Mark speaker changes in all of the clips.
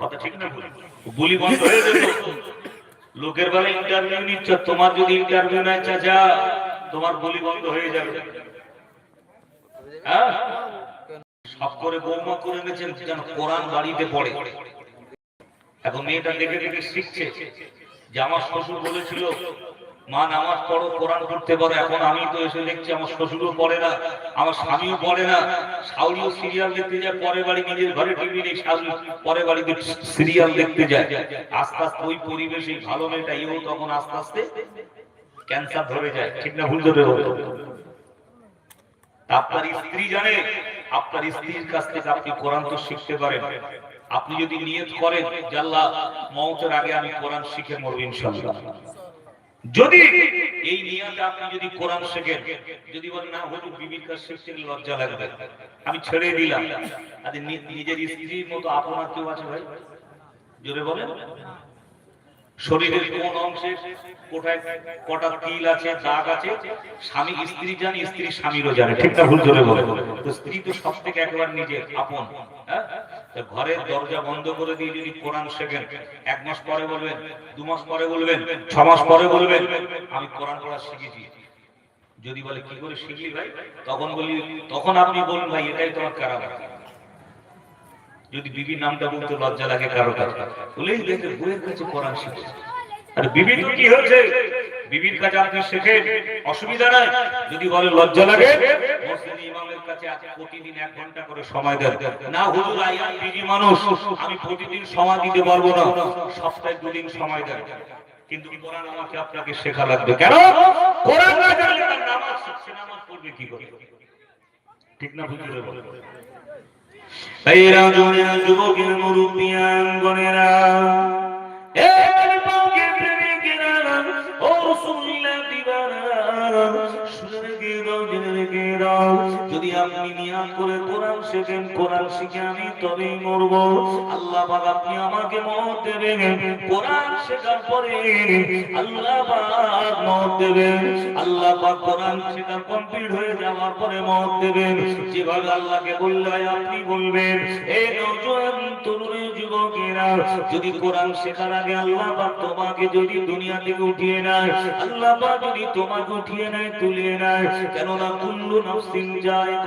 Speaker 1: কথা ঠিক না গুলি বন্ধ হয়ে যেত লোকের বেলা ইন্টারভিউ নিচ্ছ, তোমার যদি ইন্টারভিউ নেয় চাচা, তোমার গুলি বন্ধ হয়ে যাবে। হ্যাঁ? সব করে বৌমা করে এনেছেন, যেন কোরআন বাড়িতে পড়ে। এখন মেয়েটা দেখে দেখে শিখছে যে আমার শ্বশুর বলেছিল মা নামাজ পড়ো, কোরআন পড়তে পারো। এখন আমি তো এসে দেখছি আমার শ্বশুরও পড়ে না, আমার স্বামীও পড়ে না। শাউরিও সিরিয়াল দেখতে যায়, পরের বাড়ি নিজের ঘরে টিভি নেই শাউরি পরের বাড়িতে সিরিয়াল দেখতে যায়। আস্তে আস্তে ওই পরিবেশে ভালো মেয়েটা ইও তখন আস্তে আস্তে ক্যান্সার ধরে যায়। ঠিক না ভুল ধরে হলো আপনার স্ত্রী জানে, আপনার স্ত্রীর কাছ থেকে আপনি কোরআন তো শিখতে পারেন। আপনি যদি নিয়ত করেন আল্লাহ মৌতের আগে আমি কোরআন শিখে মরব ইনশাআল্লাহ। যদি এই নিয়াতে আপনি যদি কোরআন শেখেন, যদি বলেন, না, হুজুর, বিবির কাছে শিখতে লজ্জা লাগবে। আমি ছেড়ে দিলাম। আদি নিজের স্ত্রীর মতো আপনার কেউ আছে ভাই? জোরে বলেন। শরীরের কোন অংশে কোথায় কটা তিল আছে, দাগ আছে, স্বামী স্ত্রী জানে, স্ত্রী স্বামীরও জানে। ঠিক ভুল ধরে বলে। তো স্ত্রী তো সব থেকে একবার নিজের, আপন হ্যাঁ? ঘরের দরজা বন্ধ করে দিয়ে যদি কোরআন শেখেন, এক মাস পরে বলবেন, দু মাস পরে বলবেন, ছ মাস পরে বলবেন, আমি কোরআন পড়া শিখেছি। যদি বলে, কি করে শিখলি ভাই? তখন বলি, তখন আপনি বলুন ভাই, এটাই তোমার কারাগার। যদি বিবির নামটা বলতে লজ্জা লাগে কারও কাছে, বলেই দেখে বইয়ের কাছে কোরআন শিখে আর বিবির কি হয়েছে? বিবির কাছে আপনি শেখেন, অসুবিধা নাই। যদি বলে লজ্জা লাগে, মসজিদ ইমামের কাছে প্রতিদিন এক ঘণ্টা করে সময় দেন। না, হুজুর আইয়ান বিবি মানুষ, আমি প্রতিদিন সময় দিতে পারব না। সপ্তাহে দুদিন সময় দেন। কিন্তু কোরআন আমাকে আপনাকে শেখা লাগবে? কেন? কোরআন না জানলে নামাজ, সে নামাজ পড়বে কি করে? ঠিক না বুঝতে বলে ভাইয়েরা জনেরা যুবকের মুরুবিয়ান দিবানা শুনে রেখে দাও জেনে আপনি করে কোরআন শেখেন, কোরআন শিখে আমি তবেই মরব। আল্লাহ আপনি আমাকে মত দেবেন, কোরআন শেখার পরে আল্লাহ মত দেবেন। আল্লাহ কোরআন কমপ্লিট হয়ে যাওয়ার পরে মত দেবেন। যেভাবে আল্লাহকে বললে আপনি বলবেন এই নওজোয়ান তরুণী যুবকেরা, যদি কোরআন শেখার আগে আল্লাহ পাক তোমাকে যদি দুনিয়া থেকে উঠিয়ে নেয়, আল্লাহ যদি তোমাকে উঠিয়ে নেয়, তুলিয়ে নেয়, কেননা কুল্লু নাফসিন যায়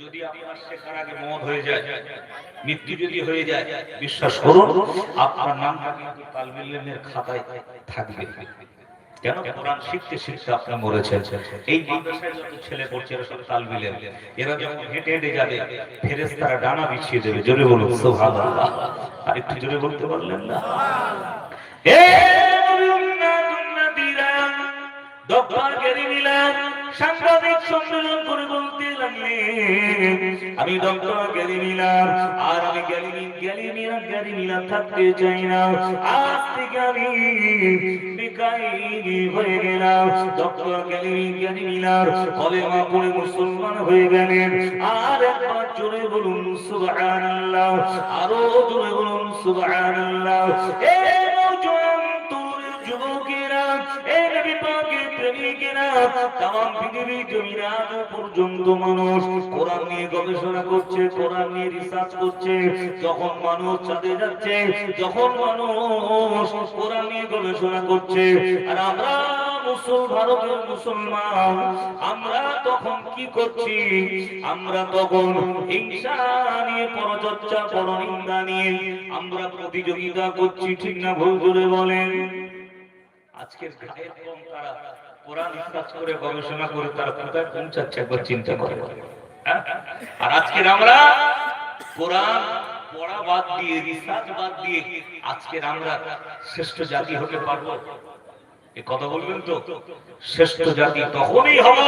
Speaker 1: যদি আপনার শেখার আগে মত হয়ে যায় মৃত্যু যদি হয়ে যায় বিশ্বাস করুন আপনার নামটা কিন্তু তালবিলের খাতায় থাকবে। কেন? কোরআন শিখতে শিখতে আপনার মরেছেন। এই মাদ্রাসায় যত ছেলে পড়ছে এরা সব তালবিলের এরা যখন হেঁটে হেঁটে যাবে ফেরেশতারা ডানা বিছিয়ে দেবে। জোরে বলুন সুবহানাল্লাহ। আর একটু জোরে বলতে পারলেন না? এ গেরি সাংবাদিক সম্মেলন করে বলতে লাগলেন, আমি ডক্টর গ্যারি মিলার আর আমি মিলার গ্যারি মিলার থাকতে চাই না। আজ থেকে আমি হয়ে গেলাম। ডক্টর মুসলমান হয়ে গেলেন। আর একবার জোরে বলুন, সুবহানাল্লাহ। আরও জোরে বলুন এ তাম পৃথিবীর জমিনে আজও পর্যন্ত মানুষ কোরআন নিয়ে গবেষণা করছে, কোরআন নিয়ে রিসার্চ করছে। যখন মানুষ চাঁদে যাচ্ছে, যখন মানুষ কোরআন নিয়ে গবেষণা করছে, আর আমরা হিংসা নিয়ে আমরা প্রতিযোগিতা করছি, ঠিক না ভুল করে বলেন? আজকের গায়ের কম হ্যাঁ? শ্রেষ্ঠ জাতি শ্রেষ্ঠ জাতি তখনই হব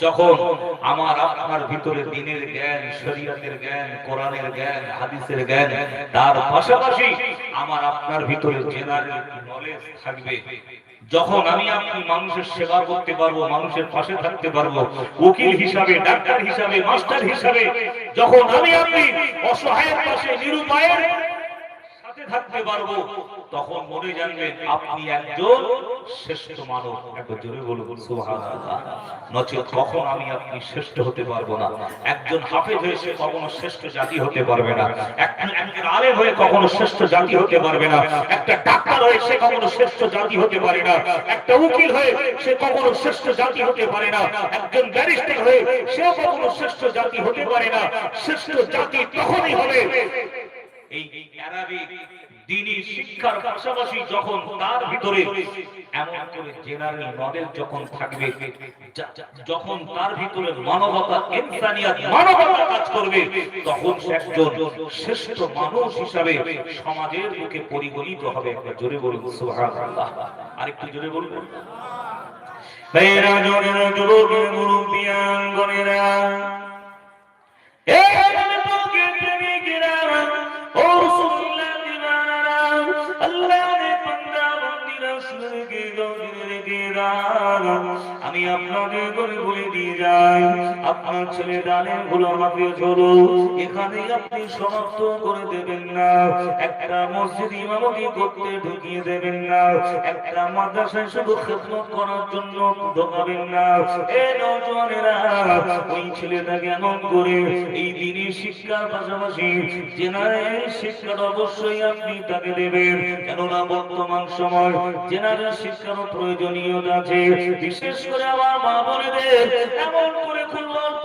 Speaker 1: যখন আমার আপনার ভিতরে দিনের জ্ঞান, শরীয়তের জ্ঞান, কোরআনের জ্ঞান, হাদিসের জ্ঞান, তার পাশাপাশি আমার আপনার ভিতরে জেনারেল নলেজ থাকবে। যখন আমি আপনি মানুষের সেবা করতে পারব, মানুষের পাশে থাকতে পারব, উকিল হিসাবে, ডাক্তার হিসাবে, মাস্টার হিসাবে, যখন আমি আপনি অসহায়ের পাশে, নিরুপায়ের থাকতে পারব, তখন মনে জানবেন আপনি একজন শ্রেষ্ঠ বলুন নচেত কখন আমি আপনি শ্রেষ্ঠ হতে পারব না? একজন হাফেজ হয়ে সে কখনো শ্রেষ্ঠ জাতি হতে পারবে না। একজন আলেম হয়ে কখনো শ্রেষ্ঠ জাতি হতে পারবে না। একটা ডাক্তার হয়ে সে কখনো শ্রেষ্ঠ জাতি হতে পারে না। একটা উকিল হয়ে সে কখনো শ্রেষ্ঠ জাতি হতে পারে না। একজন ব্যারিস্টার হয়ে সেও কখনো শ্রেষ্ঠ জাতি হতে পারে না। শ্রেষ্ঠ জাতি তখনই হবে। এই অ্যারাবিক দিনী শিক্ষার পাশাপাশি যখন তার ভিতরে এমন করে জেনারেল নলেজ যখন থাকবে যখন তার ভিতরে মানবতা, ইনসানিয়াত মানবতা কাজ করবে, তখন সে একজন শ্রেষ্ঠ মানুষ হিসাবে সমাজের মুখে পরিগণিত হবে। একবার জোরে বলুন, সুবহানাল্লাহ। আরেকটু জোরে বলুন।
Speaker 2: মেয়েরা, জনের যুবকের মুরব্বিয়ান, গণেরা এই রাম। আমি আপনাকে করে বলে দিয়ে যাই। আপনার ছেলে ডালে গোলামাকে ঝোলো এখানে আপনি সমাপ্ত করে দেবেন না। একটা মসজিদ ইমামতি করতে ঢুকিয়ে দেবেন না। একটা মাদ্রাসায় শুধু খেদমত করার জন্য ঢোকাবেন না। এ নজওয়ানেরা, ওই ছেলেটাকে এমন করে এই দিনই শিক্ষার পাশাপাশি জেনারেল শিক্ষাটা অবশ্যই আপনি তাকে দেবেন। কেননা বর্তমান সময় জেনারেল শিক্ষারও প্রয়োজনীয়তা আছে। বিশেষ করে আমার মা বলে দে এমন করে অল্প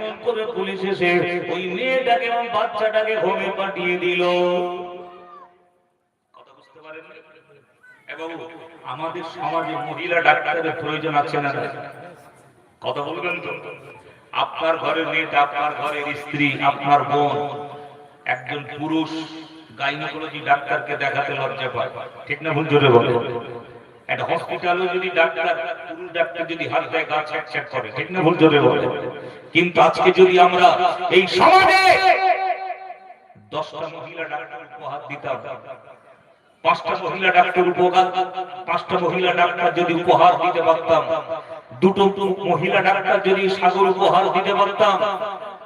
Speaker 2: এমন করে পুলিশ এসে ওই মেয়েটাকে এবং বাচ্চাটাকে হোমে পাঠিয়ে দিল।
Speaker 1: আমাদের সমাজে মহিলা ডাক্তারের প্রয়োজন আছে না কথা বলবেন তো? আপনার ঘরের মেয়েটা, আপনার ঘরের স্ত্রী, আপনার বোন, একজন পুরুষ, গাইনোকোলজি ডাক্তারকে দেখাতে লজ্জা পায়। ঠিক না ভুল জোরে বলে একটা হসপিটালে যদি ডাক্তার পুরুষ ডাক্তার যদি হাত দেয় গা করে ঠিক না? ভুল জোরে বলে। কিন্তু আজকে যদি আমরা এই সমাজে দশটা মহিলা ডাক্তার উপহার দিতাম পাঁচটা মহিলা ডাক্তার উপহার পাঁচটা মহিলা ডাক্তার যদি উপহার দিতে পারতাম দুটো মহিলা ডাক্তার যদি সাগর উপহার দিতে পারতাম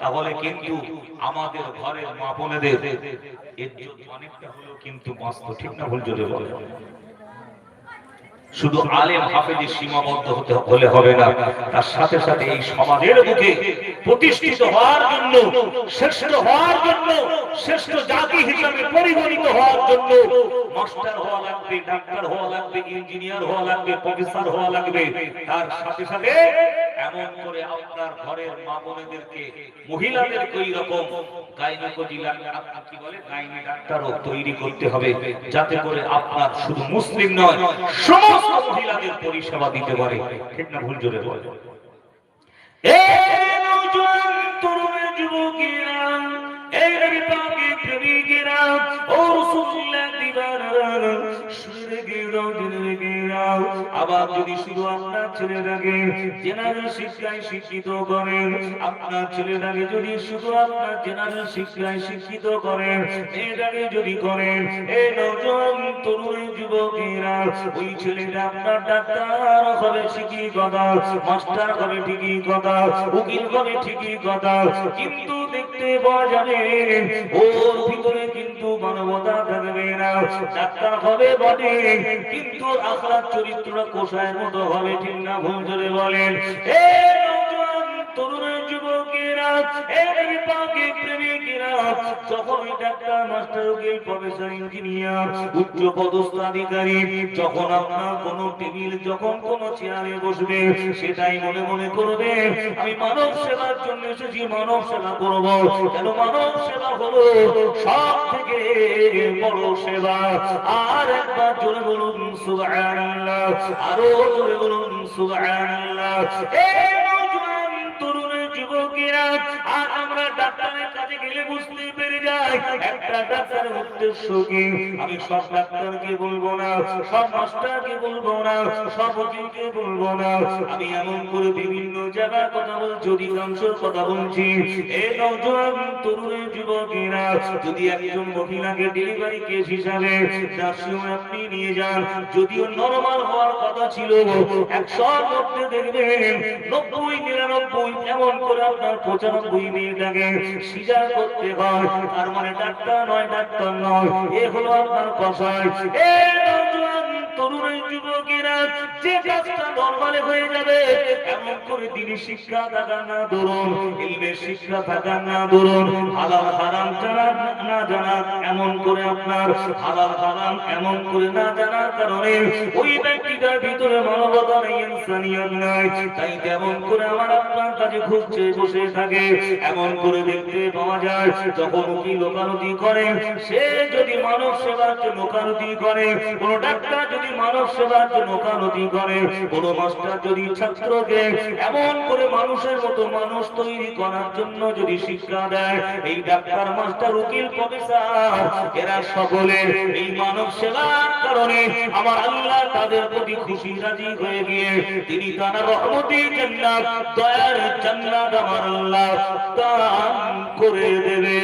Speaker 1: তাহলে কিন্তু আমাদের ঘরের মা বোনেদের অনেকটা হলেও কিন্তু বাঁচত ঠিক না? ভুল জোরে বলে। শুধু আলেম হাফেজে সীমাবদ্ধ হতে হলে হবে না। তার সাথে সাথে এই সমাজের বুকে প্রতিষ্ঠিত হওয়ার জন্য, শ্রেষ্ঠ হওয়ার জন্য, শ্রেষ্ঠ জাতি হিসাবে পরিগণিত হওয়ার জন্য মাস্টার হওয়া লাগবে, ডাক্তার হওয়া লাগবে, ইঞ্জিনিয়ার হওয়া লাগবে, প্রফেসর হওয়া লাগবে। তার সাথে সাথে এমন করে আপনার ঘরের মা বোনেদেরকে, মহিলাদেরকে ওই রকম গাইনোকোজি কি বলে? গাইনি ডাক্তারও তৈরি করতে হবে, যাতে করে আপনার শুধু মুসলিম নয়, সমস্ত মহিলাদের পরিষেবা দিতে পারে। ঠিক না ভুল জোরে বলে?
Speaker 2: যুবকেরা এই নবী পাকের প্রেমিকেরা, ও রাসূলুল্লাহ আবার যদি শুধু আপনার ছেলেটাকে জেনারেল শিক্ষায় শিক্ষিত করেন আপনার ছেলেটাকে যদি শুধু আপনার জেনারেল শিক্ষায় শিক্ষিত করেন মেয়েটাকে যদি করেন এই নজন তরুণ যুবকেরা, ওই ছেলেটা আপনার ডাক্তার হবে ঠিকই কথা, মাস্টার হবে ঠিকই কথা, উকিল হবে ঠিকই কথা, কিন্তু দেখতে পাওয়া যাবে ওর ভিতরে কিন্তু বটে কিন্তু আখলার চরিত্রটা কোষায় মতো হবে ঠিক না ভুল করে বলেন। সেটাই মনে মনে করবে, আমি মানব সেবার জন্য এসেছি, মানব সেবা করব। কেন মানব সেবা হলো সব থেকে বড় সেবা। আর একবার জোরে বলুন, সুবহানাল্লাহ। আরও জোরে বলুন, সুবহানাল্লাহ। তরুণের আর আমরা ডাক্তারের কাছে গেলে বুঝতে পেরে যাই। একটা ডাক্তারের উদ্দেশ্য কি? আমি সব ডাক্তারকে বলব না, সব মাস্টারকে বলব না, সব উকিলকে বলব না। আমি এমন করে বিভিন্ন জায়গার কথা বলছি অধিকাংশের কথা বলছি এই নওজোয়ান তরুণের যুবকেরা, যদি একজন মহিলাকে ডেলিভারি কেস হিসাবে নার্সিং আপনি নিয়ে যান, যদিও নরমাল হওয়ার কথা ছিল, একশোর মধ্যে দেখবেন, নব্বই, নিরানব্বই, এমন করে আপনার পঁচানব্বই সিজার করতে হয়। তার মানে ডাক্তার নয় ডাক্তার নয়। এ হলো আপনার কষায় তরুণের যুবকেরা যে কাজটা নরমালে হয়ে যাবে, এমন করে তিনি শিক্ষা থাকার না ধরুন ইলমের শিক্ষা থাকার না ধরুন, হালাল হারাম জানা না জানা, এমন করে আপনার হালাল হারাম এমন করে না জানার কারণে ওই ব্যক্তিটার ভিতরে মানবতা নেই, ইনসানিয়ত নাই। তাই তেমন করে আমার আপনার কাছে খুঁজছে, বসে থাকে, এমন করে দেখতে পাওয়া যায়, যখন উকিল ওকালতি করে, সে যদি মানব সেবার ওকালতি করে, কোন ডাক্তার যদি মানব সেবার জন্য ওকালতি করে, কোন মাস্টার যদি ছাত্রকে এমন করে মানুষের মতো মানুষ তৈরি করার জন্য যদি শিক্ষা দেয়, এই ডাক্তার, মাস্টার, উকিল, প্রফেসর, এরা সকলে এই মানব সেবার কারণে আমার আল্লাহ তাদের প্রতি খুশি, রাজি হয়ে গিয়ে তিনি তার রহমতি জান্নাত, দয়ার জান্নাত আমার আল্লাহ দান করে দেবে।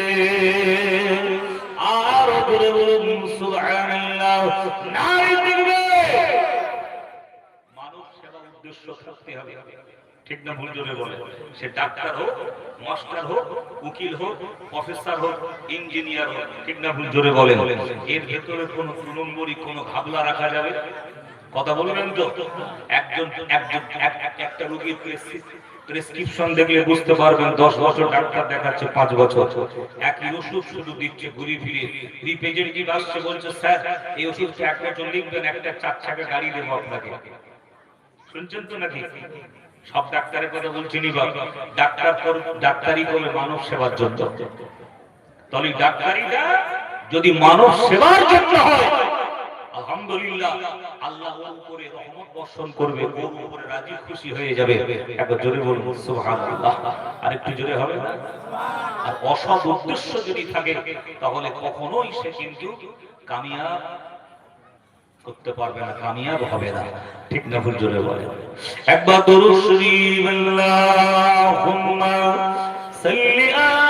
Speaker 2: আর করে বলুন, সুবহানাল্লাহ। নাই দেখবে
Speaker 1: মানব সেবা উদ্দেশ্য থাকতে হবে। ঠিক না ভুল জোরে বলে। সে ডাক্তার হোক, মাস্টার হোক, উকিল হোক, প্রফেসর হোক, ইঞ্জিনিয়ার হোক, ঠিক না ভুল জোরে বলে। এর ভেতরে ঘাবলা রাখা যাবে? কথা বলবেন তো। একজন একজন, এক- এক- একটা প্রেসক্রিপশন দেখলে বুঝতে পারবেন, দশ বছর ডাক্তার দেখাচ্ছে, পাঁচ বছর। একই ওষুধ শুধু দিচ্ছে ঘুরি ফিরে রিপ্রেজেন্টেটিভ আসছে, বলছে, স্যার, এই ওষুধটা এক বছর লিখবেন, একটা চার চাকা গাড়ি দেবো আপনাকে। শুনছেন তো নাকি? সব ডাক্তারের কথা বলছি নি ডাক্তার ডাক্তারি করে মানব সেবার জন্য। তাহলে ডাক্তারিটা যদি মানব সেবার জন্য হয়, আলহামদুলিল্লাহ, আল্লাহ ওর উপরে রহমত বর্ষণ করবে উপরে রাজি খুশি হয়ে যাবে। একবার জোরে সুবহানাল্লাহ। আর একটু জোরে হবে না? আর অসৎ উদ্দেশ্য যদি থাকে, তাহলে কখনোই সে কিন্তু কামিয়াব করতে পারবে না, কামিয়াব হবে না। ঠিক না ভুল জোরে বলে
Speaker 2: একবার দরুদ শরীফ, আল্লাহুম্মা সাল্লি আলা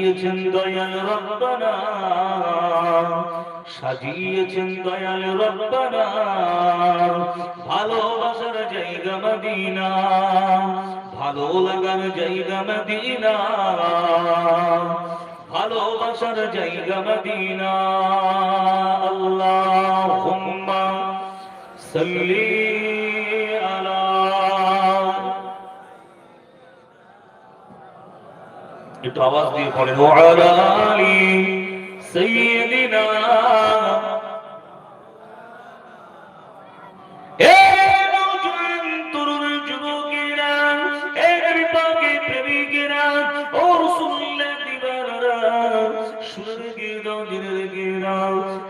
Speaker 2: সাজিয়েছেন দয়াল রব্বানা, সাজিয়েছেন দয়াল রব্বানা। ভালোবাসার জায়গা মদিনা, ভালো লাগার জায়গা মদিনা। ভালোবাসার জায়গা মদিনা। আল্লাহুম্মা সাল্লি একটু আওয়াজ দিয়ে পড়েন ওয়ালা আলি সাইয়্যিদিনা। ও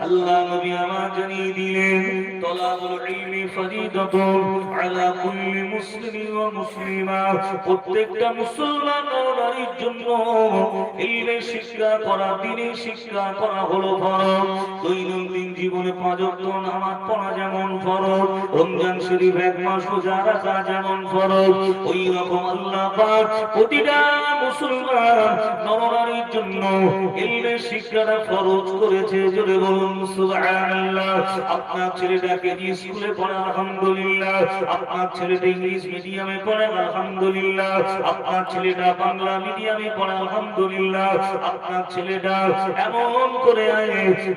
Speaker 2: আল্লাহ নবী আমার জানিয়ে দিলেন, তলাবুল ইলমি ফরিদাতুন প্রত্যেকটা মুসলমান নারীর জন্য ইলমের শিক্ষা করা দ্বীনের শিক্ষা করা হলো ফরজ। দৈনন্দিন জীবনে পাঁচ নামাজ পড়া যেমন ফরজ। রমজান শরীফ এক মাস রোজা রাখা যেমন ফরজ। ওই রকম আল্লাহ প্রতিটা মুসলমান নরনারীর জন্য করেছে। জোরে বলুন, সুবহানাল্লাহ। আপনার ছেলেটাকে স্কুলে পড়ে, আলহামদুলিল্লাহ। আপনার ছেলেটা ইংলিশ মিডিয়ামে পড়ে, আলহামদুলিল্লাহ। আপনার ছেলেটা বাংলা মিডিয়ামে পড়ে, আলহামদুলিল্লাহ। আপনার ছেলেটা এমন করে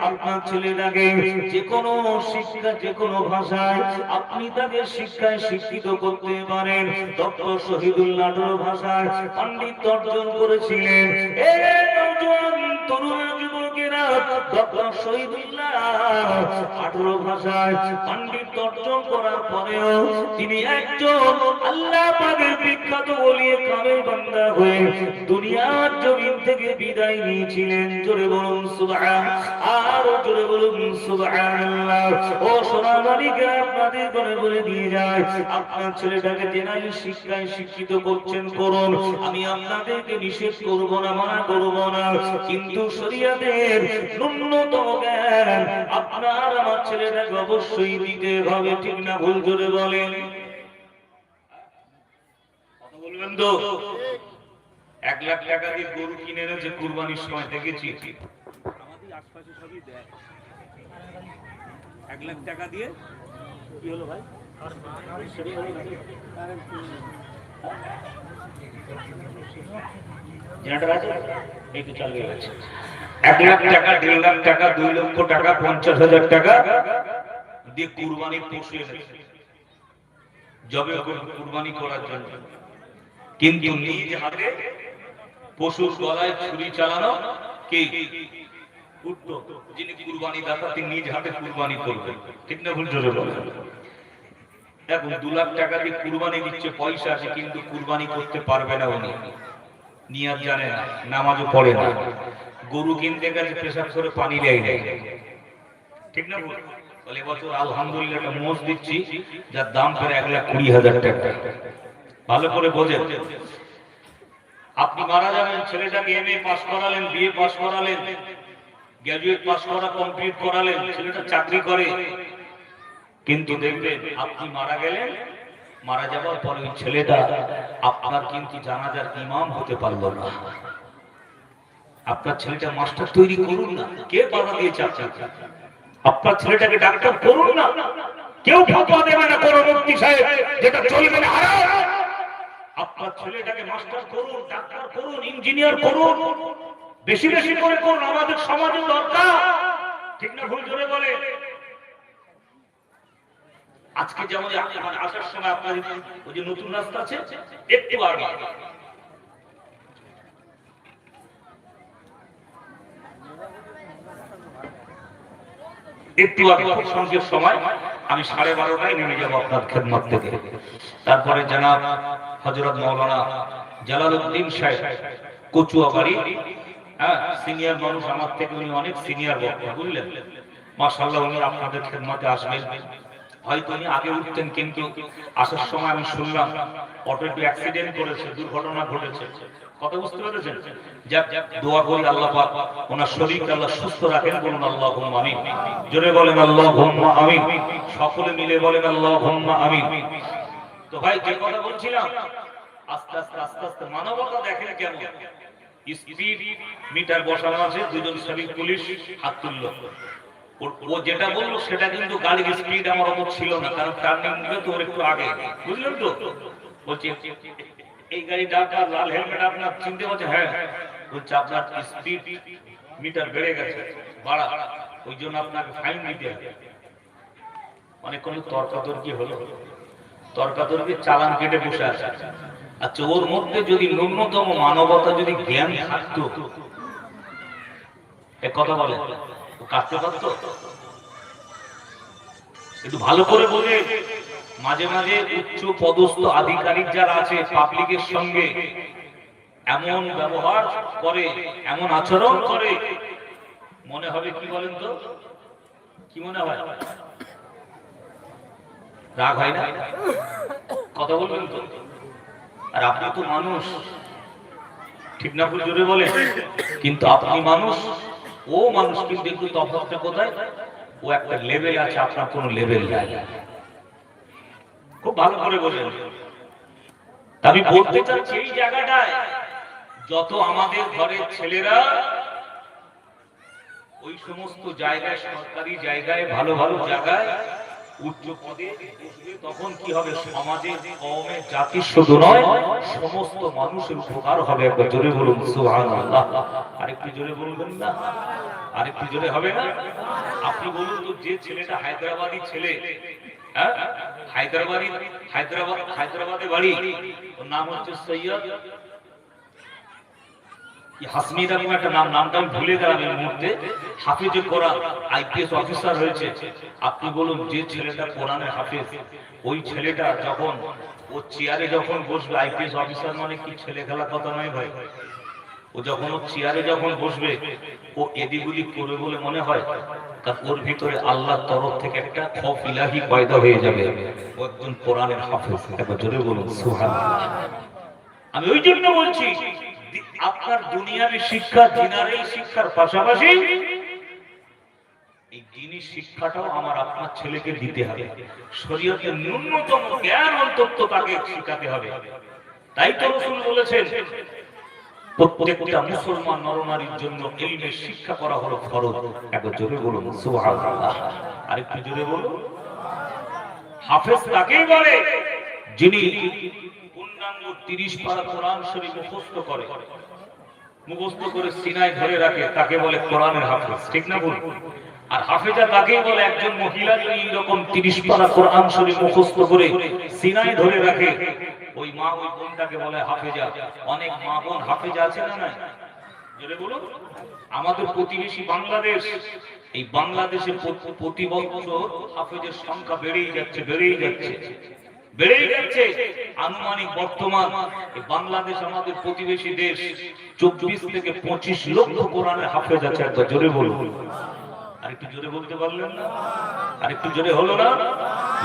Speaker 2: আপনার ছেলেটাকে যে কোনো শিক্ষা যে কোনো ভাষায় আপনি তাকে শিক্ষায় শিক্ষিত করতে পারেন। ডক্টর শহীদুল্লাহ ভাষায় পাণ্ডিত্য অর্জন করেছিলেন। তরুণ নওজোয়ান দুনিয়ার জমিন থেকে বিদায় নিয়েছিলেন। জোরে বলুন আর জোরে বলুন আপনাদের করে বলে দিয়ে যায়, আপনার ছেলেটাকে শিক্ষায় শিক্ষিত করছেন, করুন। আমি আপনাদেরকে নিষেধ করব না, মানা করব না। কিন্তু শরিয়াতের ন্যূনতম আপনার আমার ছেলেটাকে অবশ্যই দিতে হবে, ঠিক না ভুল করে বলেন?
Speaker 1: তো? এক লাখ টাকা দিয়ে গরু কিনে এনেছে, কুরবানির সময় দেখেছি। আমাদের দেয় এক লাখ টাকা দিয়ে, কি হলো ভাই? এক লাখ টাকা, দেড় লাখ টাকা, দুই লক্ষ টাকা, পঞ্চাশ হাজার টাকা দিয়ে কুরবানির পশু জবে কুরবানি করার জন্য। কিন্তু নিজ হাতে পশুর গলায় ছুরি চালানো কে? যিনি কুরবানি দাতা তিনি নিজ হাতে কুরবানি করবেন। ঠিক না ভুল জোরে বলেন এখন দু লাখ টাকা দিয়ে কুরবানি দিচ্ছে পয়সা আছে কিন্তু কুরবানি করতে পারবে না উনি। নিয়াজ জানে না, নামাজও পড়ে না। গরু কিনতে গেছে পেশাব করে পানি দেয় না। ঠিক না বল? এবছর আলহামদুলিল্লাহ একটা মোষ দিচ্ছি, যার দাম প্রায় এক লাখ কুড়ি হাজার টাকা। ভালো করে বোঝেন। আপনি মারা যাবেন, ছেলেটাকে এম এ পাস করালেন বিএ পাস করালেন গ্র্যাজুয়েট পাস করা কমপ্লিট করালেন, ছেলেটা চাকরি করে। কিন্তু দেখবেন আপনি মারা গেলেন, মারা যাওয়ার পরে ওই ছেলেটা আপনার কিন্তু জানাজার ইমাম হতে পারল না। আপনার ছেলেটা মাস্টার তৈরি করুন না, কে বাধা দিয়েছে আপনাকে? আপনার ছেলেটাকে ডাক্তার করুন না। কেউ ফতোয়া দেবে না মুক্তি সাহেব, যেটা চলবে না আপনার ছেলেটাকে মাস্টার করুন, ডাক্তার করুন, ইঞ্জিনিয়ার করুন। বেশি বেশি করে করুন, আমাদের সমাজে দরকার। ঠিক না, ভুল বলে? আজকে যেমন মানে আসার সময় আপনার ওই যে নতুন রাস্তা আছে, একটু থেকে। তারপরে জানাব হজরত মৌলানা জালালউদ্দিন সাহেব, কচুয়াবাড়ি। হ্যাঁ সিনিয়র মানুষ আমার থেকে উনি অনেক সিনিয়র বক্তা, বুঝলেন? মাসাল্লাহ উনি আপনাদের খেদমতে আসবেন। হয়তো উনি আগে উঠতেন কিন্তু আসার সময় আমি শুনলাম অটো একটু অ্যাক্সিডেন্ট করেছে, দুর্ঘটনা ঘটেছে। কথা বুঝতে পেরেছেন? যাক, দোয়া করি আল্লাহ পাক ওনার শরীরকে আল্লাহ সুস্থ রাখেন, বলুন আল্লাহ আমিন। জোরে বলেন আল্লাহ আমিন। সকলে মিলে বলেন আল্লাহ আমিন। তো ভাই, যে কথা বলছিলাম, আস্তে আস্তে আস্তে আস্তে মানবতা দেখেন কেন স্পিড মিটার বসানো আছে, দুজন শ্রমিক পুলিশ হাত তুললো। ও যেটা বলল সেটা কিন্তু গাড়ির স্পিড আমার ছিল না, কারণ টার্নিং তো একটু আগে। বুঝলেন তো? বলছি, এই লাল হেলমেট আপনার চিনতে পারছে হ্যাঁ বলছে, আপনার স্পিড মিটার বেড়ে গেছে, বাড়া। ওই জন্য আপনাকে ফাইন দিতে হবে। অনেক কোনো তর্কাতর্কি হলো। তর্কাতর্কি চালান কেটে বসে আছে। আচ্ছা ওর মধ্যে যদি ন্যূনতম মানবতা, যদি জ্ঞান থাকতো কথা বলে কাটতে পারতো? একটু ভালো করে বলে, মাঝে মাঝে উচ্চ পদস্থ আধিকারিক যারা আছে পাবলিকের সঙ্গে এমন ব্যবহার করে, এমন আচরণ করে, মনে হবে কি বলেন তো? কি মনে হয়? রাগ হয় না? কথা বলবেন তো? আর আপনি তো মানুষ, ঠিক না বলেন কিন্তু আপনি মানুষ ও মানুষ কিন্তু একটু তফাৎটা কোথায়? ও একটা লেভেল আছে, আপনার কোনো লেভেল নাই। খুব ভালো করে বলেন আমি বলতে চাচ্ছি এই জায়গাটায়, যত আমাদের ঘরের ছেলেরা, ওই সমস্ত জায়গায়, সরকারি জায়গায়, ভালো ভালো জায়গায় উচ্চ পদে তখন কি হবে? সমাজের কমে জাতির শুধু নয়, সমস্ত মানুষের উপকার হবে। একবার জোরে বলুন, সুবহানাল্লাহ। আরেকটু জোরে বলবেন না? আরেকটু জোরে হবে না? আপনি বলুন তো, যে ছেলেটা হায়দ্রাবাদি ছেলে হ্যাঁ? হায়দ্রাবাদি, হায়দ্রাবাদ, হায়দ্রাবাদে বাড়ি? ওর নাম হচ্ছে সৈয়দ। কোরআন আপনি বলুন, যে ছেলেটা কোরআনের হাফিজ, ওই ছেলেটা যখন ও চেয়ারে যখন বসবে, আইপিএস অফিসার মানে কি ছেলে খেলা কথা নয় ভাই? ও যখন ও চেয়ারে যখন বসবে, ও এদিগুলি করবে বলে মনে হয় তার ওর ভিতরে আল্লাহর তরফ থেকে একটা খফ পয়দা হয়ে যাবে। একজন কোরআনের হাফিজ, একবার জোরে বলুন, সুবহানাল্লাহ। আমি ওই জন্য বলছি আপনার দুনিয়াবি শিক্ষা দিনারের শিক্ষার পাশাপাশি, এই দিনী শিক্ষাটাও আমার আপনার ছেলেকে দিতে হবে। শরীয়তের ন্যূনতম জ্ঞান অন্তত তাকে শিখাতে হবে। তাই তো রসুল বলেছেন প্রত্যেকটা মুসলমান নরনারীর জন্য শিক্ষা করা হলো ফরজ। জোরে বলুন, সুবহানাল্লাহ। আরেকটু জোরে বলুন। হাফেজ তাকেই বলে, যিনি পূর্ণাঙ্গ তিরিশ পারা কোরআন শরীফ মুখস্থ করে মুখস্থ করে সিনায় ধরে রাখে, তাকে বলে কোরআনের হাফেজ। ঠিক না বলুন? আর হাফেজা তাকেই বলে একজন মহিলা যদি এরকম তিরিশ পারা কোরআন শরীফ মুখস্থ করে ধরে রাখে, ওই মা ওই বোনটাকে বলে, হাফেজা, অনেক মা বোন হাফেজা আছে না আমাদের প্রতিবেশী বাংলাদেশ, এই বাংলাদেশে প্রতি- বছর হাফেজের সংখ্যা বেড়েই যাচ্ছে বেড়েই যাচ্ছে বেড়েই যাচ্ছে। আনুমানিক বর্তমান বাংলাদেশ আমাদের প্রতিবেশী দেশ চব্বিশ থেকে পঁচিশ লক্ষ কোরআনের হাফেজ আছে, একবার জোরে বলুন। আরেকটু জোরে বলতে পারলেন না? আরেকটু জোরে হলো না?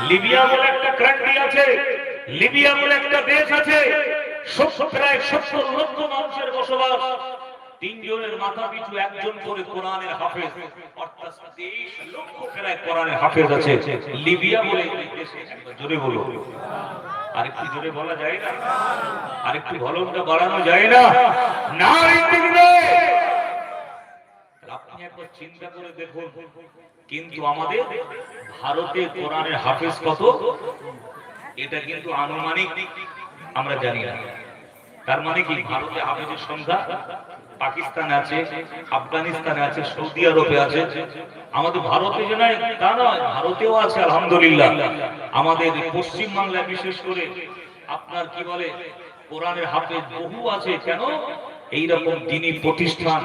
Speaker 1: লিবিয়া বলে একটা কান্ট্রি আছে, লিবিয়া বলে একটা দেশ আছে প্রায় সত্তর লক্ষ মানুষের বসবাস। তিনজনের মাথা পিছু একজন করে কোরআনের হাফেজ, অর্থাৎ তেইশ লক্ষ প্রায় কোরআনের হাফেজ আছে। লিবিয়া বলে জোরে বলো। আরেকটু জোরে বলা যায় না? আরেকটু ভলনটা বাড়ানো যায় না? না আপনি একবার চিন্তা করে দেখুন। কিন্তু আমাদের ভারতে কোরআনের হাফেজ কত? এটা কিন্তু আনুমানিক আমরা জানি না। তার মানে কি? ভারতে হাফেজের সংখ্যা পাকিস্তানে আছে আফগানিস্তানে আছে সৌদি আরবে আছে। আমাদের ভারতে যে নয় তা নয় ভারতেও আছে আলহামদুলিল্লাহ। আমাদের পশ্চিম বাংলায় বিশেষ করে আপনার কি বলে কোরআনের হাফেজ বহু আছে। কেন? এইরকম দিনী প্রতিষ্ঠান,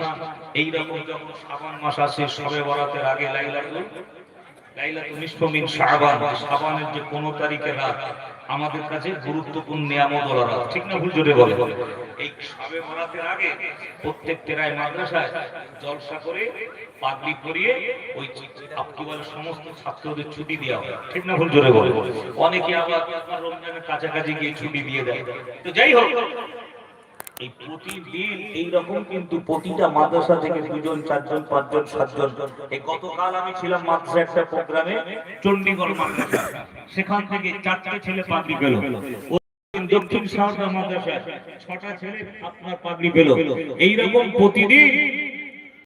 Speaker 1: এইরকম যখন শ্রাবণ মাস আসে, সবে বরাতের আগে লাইলাতুল লাইলাতুল যে 15 তারিখের রাত, আমাদের কাছে গুরুত্বপূর্ণ নিয়ামত রাত। ঠিক না ভুল জোরে বলে এই সবে বরাতের আগে প্রত্যেক তেরায় মাদ্রাসায় জলসা করে, পাগড়ি পরিয়ে ওই সমস্ত ছাত্রদের ছুটি দেওয়া হয়। ঠিক না ভুল জোরে বলে অনেকে আবার রমজানের কাছাকাছি গিয়ে ছুটি দিয়ে দেয়। তো যাই হোক এই প্রতিদিন এইরকম কিন্তু প্রতিটা মাদ্রাসা থেকে দুজন, চারজন, পাঁচজন, সাতজন। এই গতকাল আমি ছিলাম মাদ্রাসা একটা প্রোগ্রামে চণ্ডীগড় মাদ্রাসা। সেখান থেকে চারটে ছেলে পাগড়ি পেল। দক্ষিণ সাউথ মাদ্রাসা ছটা ছেলে আপনার পাগড়ি পেল। এইরকম প্রতিদিন